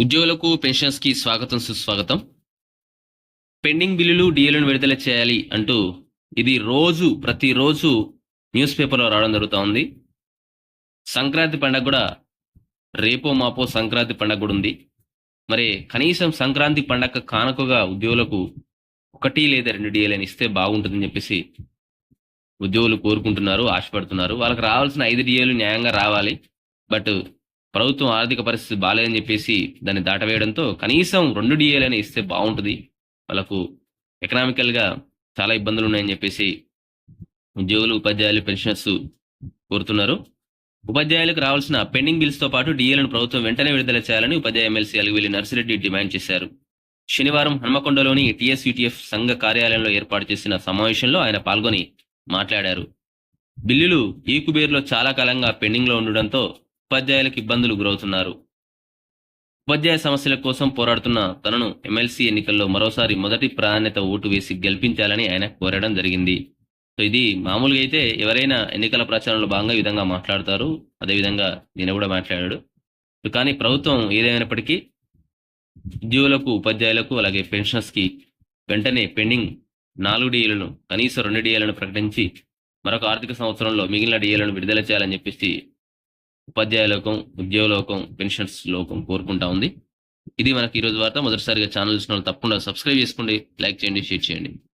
ఉద్యోగులకు పెన్షన్స్కి స్వాగతం సుస్వాగతం. పెండింగ్ బిల్లులు డిఏలను విడుదల చేయాలి అంటూ ఇది రోజు ప్రతిరోజు న్యూస్ పేపర్లో రావడం జరుగుతూ ఉంది. సంక్రాంతి పండగ కూడా రేపో మాపో సంక్రాంతి పండగ కూడా ఉంది. మరి కనీసం సంక్రాంతి పండగ కానుకగా ఉద్యోగులకు ఒకటి లేదా రెండు డిఏలను ఇస్తే బాగుంటుందని చెప్పేసి ఉద్యోగులు కోరుకుంటున్నారు ఆశపడుతున్నారు. వాళ్ళకి రావాల్సిన ఐదు డిఏలు న్యాయంగా రావాలి. బట్ ప్రభుత్వం ఆర్థిక పరిస్థితి బాగాలేదని చెప్పేసి దాన్ని దాటవేయడంతో కనీసం రెండు డిఏలైనా ఇస్తే బాగుంటుంది. వాళ్ళకు ఎకనామికల్గా చాలా ఇబ్బందులు ఉన్నాయని చెప్పేసి ఉద్యోగులు ఉపాధ్యాయులు పెన్షనర్స్ కోరుతున్నారు. ఉపాధ్యాయులకు రావాల్సిన పెండింగ్ బిల్స్తో పాటు డిఏలను ప్రభుత్వం వెంటనే విడుదల చేయాలని ఉపాధ్యాయ ఎమ్మెల్సీ అలిగివెల్లి నర్సిరెడ్డి డిమాండ్ చేశారు. శనివారం హన్మకొండలోని టీఎస్యూటీఎఫ్ సంఘ కార్యాలయంలో ఏర్పాటు చేసిన సమావేశంలో ఆయన పాల్గొని మాట్లాడారు. బిల్లులు ఈ కుబేర్లో చాలా కాలంగా పెండింగ్లో ఉండడంతో ఉపాధ్యాయులకు ఇబ్బందులు గురవుతున్నారు. ఉపాధ్యాయ సమస్యల కోసం పోరాడుతున్న తనను ఎమ్మెల్సీ ఎన్నికల్లో మరోసారి మొదటి ప్రాధాన్యత ఓటు వేసి గెలిపించాలని ఆయన కోరడం జరిగింది. సో ఇది మామూలుగా అయితే ఎవరైనా ఎన్నికల ప్రచారంలో భాగంగా ఈ విధంగా మాట్లాడతారు. అదేవిధంగా నేను కూడా మాట్లాడాడు. కానీ ప్రభుత్వం ఏదైనప్పటికీ ఉద్యోగులకు ఉపాధ్యాయులకు అలాగే పెన్షనర్స్కి వెంటనే పెండింగ్ నాలుగు డిఏలను కనీసం రెండు డిఏలను ప్రకటించి మరొక ఆర్థిక సంవత్సరంలో మిగిలిన డిఏలను విడుదల చేయాలని చెప్పేసి ఉపాధ్యాయ లోకం ఉద్యోగ లోకం పెన్షన్స్ లోకం కోరుకుంటా ఉంది. ఇది మనకి ఈరోజు వార్త. మొదటిసారిగా ఛానల్ చూసిన వాళ్ళు తప్పకుండా సబ్స్క్రైబ్ చేసుకోండి లైక్ చేయండి షేర్ చేయండి.